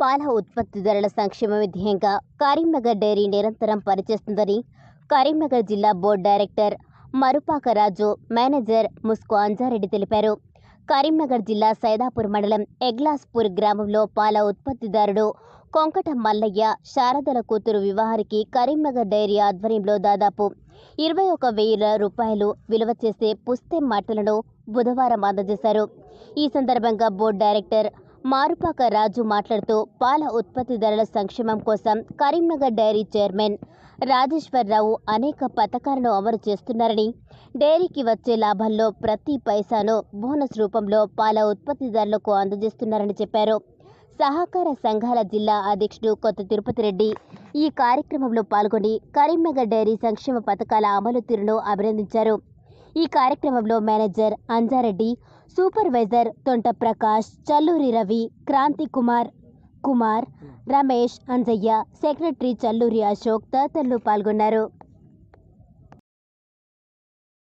పాల ఉత్పత్తిదారుల సంక్షేమ విధేయంగా కరీంనగర్ డైరీ నిరంతరం పనిచేస్తుందని కరీంనగర్ జిల్లా board director Marupaka Raju manager Musku Anjareddy తెలిపారు. కరీంనగర్ జిల్లా సైదాపూర్ మండలం ఎగ్లాస్పూర్ గ్రామంలో పాల ఉత్పత్తిదారుడు కొంకట మల్లయ్య శారదల కూతురు వివాహానికి కరీంనగర్ డైరీ ఆధ్వర్యంలో దాదాపు ఇరవై ఒక వెయ్యి రూపాయలు విలువ చేసే పుస్తే మాటలను బుధవారం అందజేశారు. ఈ సందర్భంగా బోర్డు డైరెక్టర్ మారుపాక రాజు మాట్లాడుతూ పాల ఉత్పత్తిదారుల సంక్షేమం కోసం కరీంనగర్ డైరీ చైర్మన్ రాజేశ్వరరావు అనేక పథకాలను అమలు చేస్తున్నారని డైరీకి వచ్చే లాభాల్లో ప్రతి పైసాను బోనస్ రూపంలో పాల ఉత్పత్తిదారులకు అందజేస్తున్నారని చెప్పారు. సహకార సంఘాల జిల్లా అధ్యక్షుడు కొత్త తిరుపతి రెడ్డి ఈ కార్యక్రమంలో పాల్గొని కరీంనగర్ డైరీ సంక్షేమ పథకాల అమలు తీరును అభినందించారు. ఈ కార్యక్రమంలో manager Anjareddy supervisor Thonta Prakash Challuri Ravi Kranthi Kumar Kumar Ramesh Anjaiah secretary Challuri Ashok తదితరులు పాల్గొన్నారు.